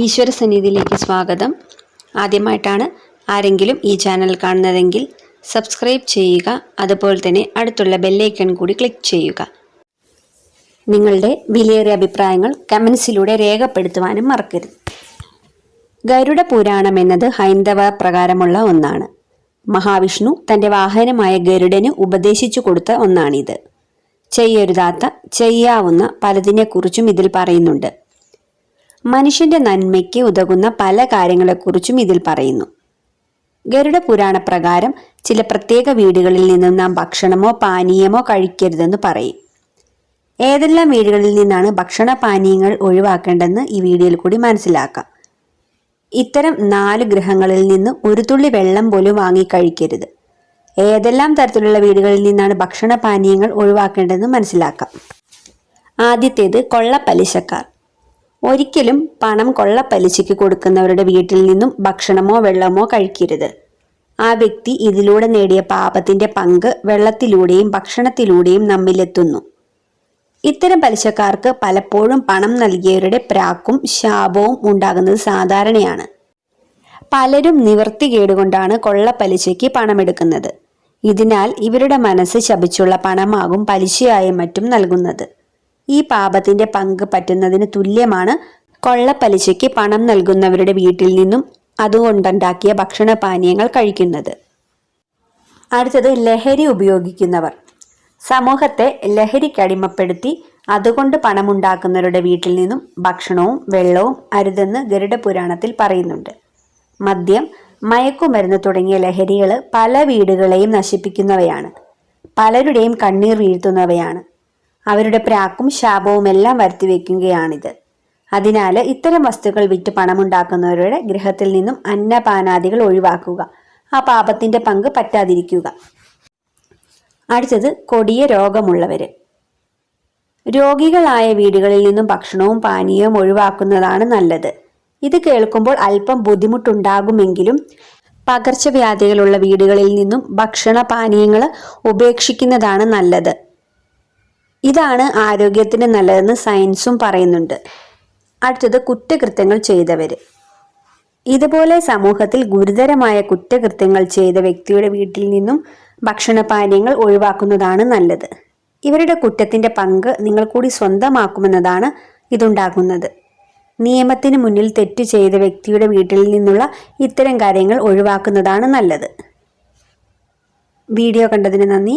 ഈശ്വര സന്നിധിയിലേക്ക് സ്വാഗതം. ആദ്യമായിട്ടാണ് ആരെങ്കിലും ഈ ചാനൽ കാണുന്നതെങ്കിൽ സബ്സ്ക്രൈബ് ചെയ്യുക അതുപോലെ തന്നെ അടുത്തുള്ള ബെല്ലൈക്കൺ കൂടി ക്ലിക്ക് ചെയ്യുക. നിങ്ങളുടെ വിലയേറിയ അഭിപ്രായങ്ങൾ കമൻസിലൂടെ രേഖപ്പെടുത്തുവാനും മറക്കരുത്. ഗരുഡ പുരാണം എന്നത് ഹൈന്ദവ പ്രകാരമുള്ള ഒന്നാണ്. മഹാവിഷ്ണു തന്റെ വാഹനമായ ഗരുഡന് ഉപദേശിച്ചു കൊടുത്ത ഒന്നാണിത്. ചെയ്യരുതാത്ത ചെയ്യാവുന്ന പലതിനെക്കുറിച്ചും ഇതിൽ പറയുന്നുണ്ട്. മനുഷ്യന്റെ നന്മയ്ക്ക് ഉതകുന്ന പല കാര്യങ്ങളെക്കുറിച്ചും ഇതിൽ പറയുന്നു. ഗരുഡ പുരാണ പ്രകാരം ചില പ്രത്യേക വീടുകളിൽ നിന്നും നാം ഭക്ഷണമോ പാനീയമോ കഴിക്കരുതെന്ന് പറയും. ഏതെല്ലാം വീടുകളിൽ നിന്നാണ് ഭക്ഷണ പാനീയങ്ങൾ ഒഴിവാക്കേണ്ടതെന്ന് ഈ വീഡിയോയിൽ കൂടി മനസ്സിലാക്കാം. ഇത്തരം നാല് ഗ്രഹങ്ങളിൽ നിന്ന് ഒരു തുള്ളി വെള്ളം പോലും വാങ്ങി കഴിക്കരുത്. ഏതെല്ലാം തരത്തിലുള്ള വീടുകളിൽ നിന്നാണ് ഭക്ഷണ പാനീയങ്ങൾ ഒഴിവാക്കേണ്ടതെന്ന് മനസ്സിലാക്കാം. ആദ്യത്തേത് കൊള്ളപ്പലിശക്കാർ. ഒരിക്കലും പണം കൊള്ളപ്പലിശയ്ക്ക് കൊടുക്കുന്നവരുടെ വീട്ടിൽ നിന്നും ഭക്ഷണമോ വെള്ളമോ കഴിക്കരുത്. ആ വ്യക്തി ഇതിലൂടെ നേടിയ പാപത്തിന്റെ പങ്ക് വെള്ളത്തിലൂടെയും ഭക്ഷണത്തിലൂടെയും നമ്മിലെത്തുന്നു. ഇത്തരം പലിശക്കാർക്ക് പലപ്പോഴും പണം നൽകിയവരുടെ പ്രാക്കും ശാപവും ഉണ്ടാകുന്നത് സാധാരണയാണ്. പലരും നിവർത്തികേടുകൊണ്ടാണ് കൊള്ളപ്പലിശയ്ക്ക് പണമെടുക്കുന്നത്. ഇതിനാൽ ഇവരുടെ മനസ്സ് ശപിച്ചുള്ള പണമാകും പലിശയായും മറ്റും നൽകുന്നത്. ഈ പാപത്തിന്റെ പങ്ക് പറ്റുന്നതിന് തുല്യമാണ് കൊള്ളപ്പലിശയ്ക്ക് പണം നൽകുന്നവരുടെ വീട്ടിൽ നിന്നും അതുകൊണ്ടുണ്ടാക്കിയ ഭക്ഷണപാനീയങ്ങൾ കഴിക്കുന്നത്. അടുത്തത് ലഹരി ഉപയോഗിക്കുന്നവർ. സമൂഹത്തെ ലഹരിക്കടിമപ്പെടുത്തി അതുകൊണ്ട് പണമുണ്ടാക്കുന്നവരുടെ വീട്ടിൽ നിന്നും ഭക്ഷണവും വെള്ളവും അരുതെന്ന് ഗരുഡ പുരാണത്തിൽ പറയുന്നുണ്ട്. മദ്യം മയക്കുമരുന്ന് തുടങ്ങിയ ലഹരികൾ പല വീടുകളെയും നശിപ്പിക്കുന്നവയാണ്. പലരുടെയും കണ്ണീർ വീഴ്ത്തുന്നവയാണ്. അവരുടെ പ്രാക്കും ശാപവും എല്ലാം വരുത്തി വയ്ക്കുകയാണിത് അതിനാൽ ഇത്തരം വസ്തുക്കൾ വിറ്റ് പണമുണ്ടാക്കുന്നവരുടെ ഗൃഹത്തിൽ നിന്നും അന്നപാനാദികൾ ഒഴിവാക്കുക. ആ പാപത്തിന്റെ പങ്ക് പറ്റാതിരിക്കുക. അടുത്തത് കൊടിയ രോഗമുള്ളവർ രോഗികളായ വീടുകളിൽ നിന്നും ഭക്ഷണവും പാനീയവും ഒഴിവാക്കുന്നതാണ് നല്ലത്. ഇത് കേൾക്കുമ്പോൾ അല്പം ബുദ്ധിമുട്ടുണ്ടാകുമെങ്കിലും പകർച്ചവ്യാധികളുള്ള വീടുകളിൽ നിന്നും ഭക്ഷണ പാനീയങ്ങൾ ഉപേക്ഷിക്കുന്നതാണ് നല്ലത്. ഇതാണ് ആരോഗ്യത്തിന് നല്ലതെന്ന് സയൻസും പറയുന്നുണ്ട്. അടുത്തത് കുറ്റകൃത്യങ്ങൾ ചെയ്തവർ ഇതുപോലെ സമൂഹത്തിൽ ഗുരുതരമായ കുറ്റകൃത്യങ്ങൾ ചെയ്ത വ്യക്തിയുടെ വീട്ടിൽ നിന്നും ഭക്ഷണപാനീയങ്ങൾ ഒഴിവാക്കുന്നതാണ് നല്ലത്. ഇവരുടെ കുറ്റത്തിന്റെ പങ്ക് നിങ്ങൾ കൂടി സ്വന്തമാക്കുമെന്നതാണ് ഇതുണ്ടാകുന്നത്. നിയമത്തിന് മുന്നിൽ തെറ്റ് ചെയ്ത വ്യക്തിയുടെ വീട്ടിൽ നിന്നുള്ള ഇത്തരം കാര്യങ്ങൾ ഒഴിവാക്കുന്നതാണ് നല്ലത്. വീഡിയോ കണ്ടതിന് നന്ദി.